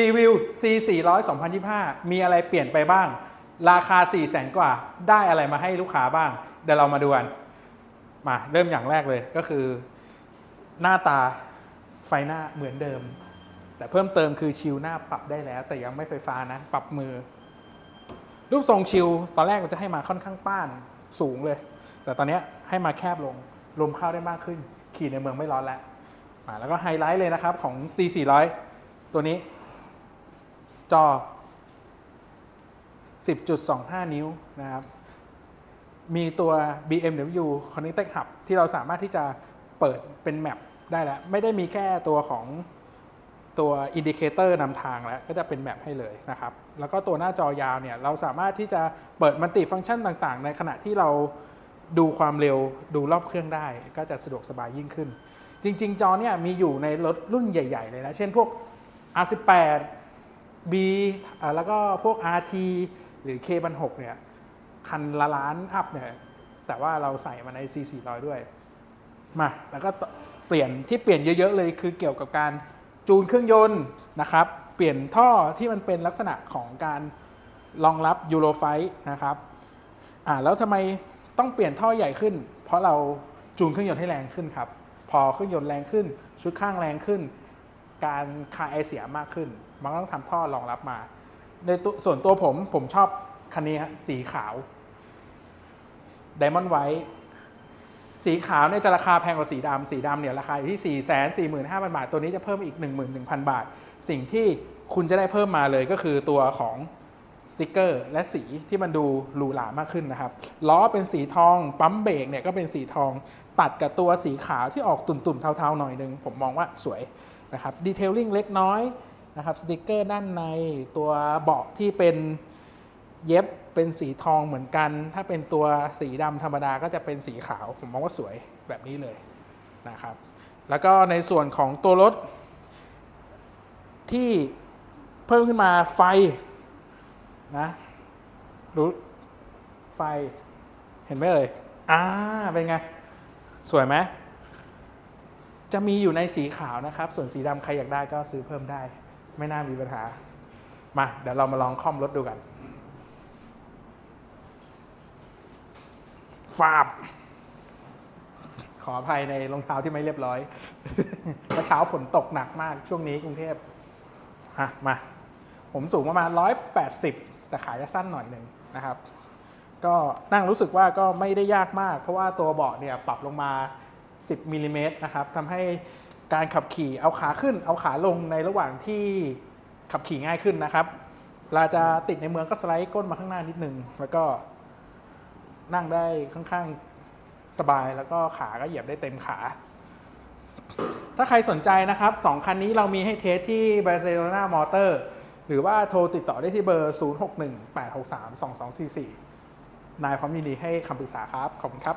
รีวิว C 4 0 0 2025 มีอะไรเปลี่ยนไปบ้าง ราคา 4 0 0แสนกว่า ได้อะไรมาให้ลูกค้าบ้าง เดี๋ยวเรามาดูกัน มาเริ่มอย่างแรกเลยก็คือ หน้าตาไฟหน้าเหมือนเดิม แต่เพิ่มเติมคือชิลหน้าปรับได้แล้ว แต่ยังไม่ไฟฟ้านะ ปรับมือ รูปทรงชิลตอนแรกมันจะให้มาค่อนข้างป้านสูงเลย แต่ตอนนี้ให้มาแคบลงลมเข้าได้มากขึ้น ขี่ในเมืองไม่ร้อนแล้วมาแล้วก็ไฮไลท์เลยนะครับของ C 4 0 0 ตัวนี้ จอ 10.25 นิ้วนะครับ มีตัว BMW Connected Hub ที่เราสามารถที่จะเปิดเป็นแมปได้แล้ว ไม่ได้มีแค่ตัวของตัวอินดิเคเตอร์นำทางแล้ว ก็จะเป็นแมปให้เลยนะครับ แล้วก็ตัวหน้าจอยาวเนี่ย เราสามารถที่จะเปิดมัลติฟังก์ชันต่างๆ ในขณะที่เราดูความเร็วดูรอบเครื่องได้ ก็จะสะดวกสบายยิ่งขึ้น จริง ๆ จอเนี่ยมีอยู่ในรถรุ่นใหญ่ ๆ เลยนะ เช่นพวก R18 B แล้วก็พวก RT หรือ K 1 6เนี่ยคันละล้านอัพเนี่ยแต่ว่าเราใส่มาใน C 4 0 0ด้วย มา แล้วก็เปลี่ยนที่เปลี่ยนเยอะๆเลยคือเกี่ยวกับการจูนเครื่องยนต์นะครับ เปลี่ยนท่อที่มันเป็นลักษณะของการรองรับยูโรไฟนะครับอ่าแล้วทำไมต้องเปลี่ยนท่อใหญ่ขึ้น เพราะเราจูนเครื่องยนต์ให้แรงขึ้นครับ พอเครื่องยนต์แรงขึ้น ชุดข้างแรงขึ้น การคายไอเสียมากขึ้น มันก็ต้องทำท่อรองรับมา ในตัวส่วนตัวผมผมชอบคันนี้ฮะสีขาว Diamond White สีขาวเนี่ยจะราคาแพงกว่าสีดำสีดำเนี่ยราคาอยู่ที่ 4 4 5 0 0 0 บาท ตัวนี้จะเพิ่มอีก 11,000 บาท สิ่งที่คุณจะได้เพิ่มมาเลยก็คือตัวของสติกเกอร์และสีที่มันดูหรูหรามากขึ้นนะครับ ล้อเป็นสีทองปั๊มเบรกเนี่ยก็เป็นสีทองตัดกับตัวสีขาวที่ออกตุ่มๆเทาๆหน่อยนึง ผมมองว่าสวย นะครับดีเทลลิ่งเล็กน้อยนะครับสติกเกอร์ด้านในตัวเบาะที่เป็นเย็บเป็นสีทองเหมือนกัน ถ้าเป็นตัวสีดำธรรมดาก็จะเป็นสีขาว ผมมองว่าสวยแบบนี้เลยนะครับ แล้วก็ในส่วนของตัวรถที่เพิ่มขึ้นมาไฟนะรู้ไฟเห็นไหมเอ่ยอ่าเป็นไง สวยไหม จะมีอยู่ในสีขาวนะครับ ส่วนสีดำใครอยากได้ก็ซื้อเพิ่มได้ ไม่น่ามีปัญหา มาเดี๋ยวเรามาลองค่อมรถดูกันฟาบ ขออภัยในรองเท้าที่ไม่เรียบร้อยเมื่อเช้าฝนตกหนักมากช่วงนี้กรุงเทพอะมา ผมสูงประมาณ 180 แต่ขาจะสั้นหน่อยหนึ่งนะครับ ก็นั่งรู้สึกว่าก็ไม่ได้ยากมาก เพราะว่าตัวเบาะเนี่ยปรับลงมา 10มิลลิเมตรนะครับทำให้การขับขี่เอาขาขึ้นเอาขาลงในระหว่างที่ขับขี่ง่ายขึ้นนะครับเวลาจะติดในเมืองก็สไลด์ก้นมาข้างหน้านิดนึงแล้วก็นั่งได้ค่อนข้างสบายแล้วก็ขาก็เหยียบได้เต็มขา ถ้าใครสนใจนะครับ2คันนี้เรามีให้เทสที่ Barcelona Motor หรือว่าโทรติดต่อได้ที่เบอร์ 0618632244 นายพร้อมยินดีให้คำปรึกษาครับ ขอบคุณครับ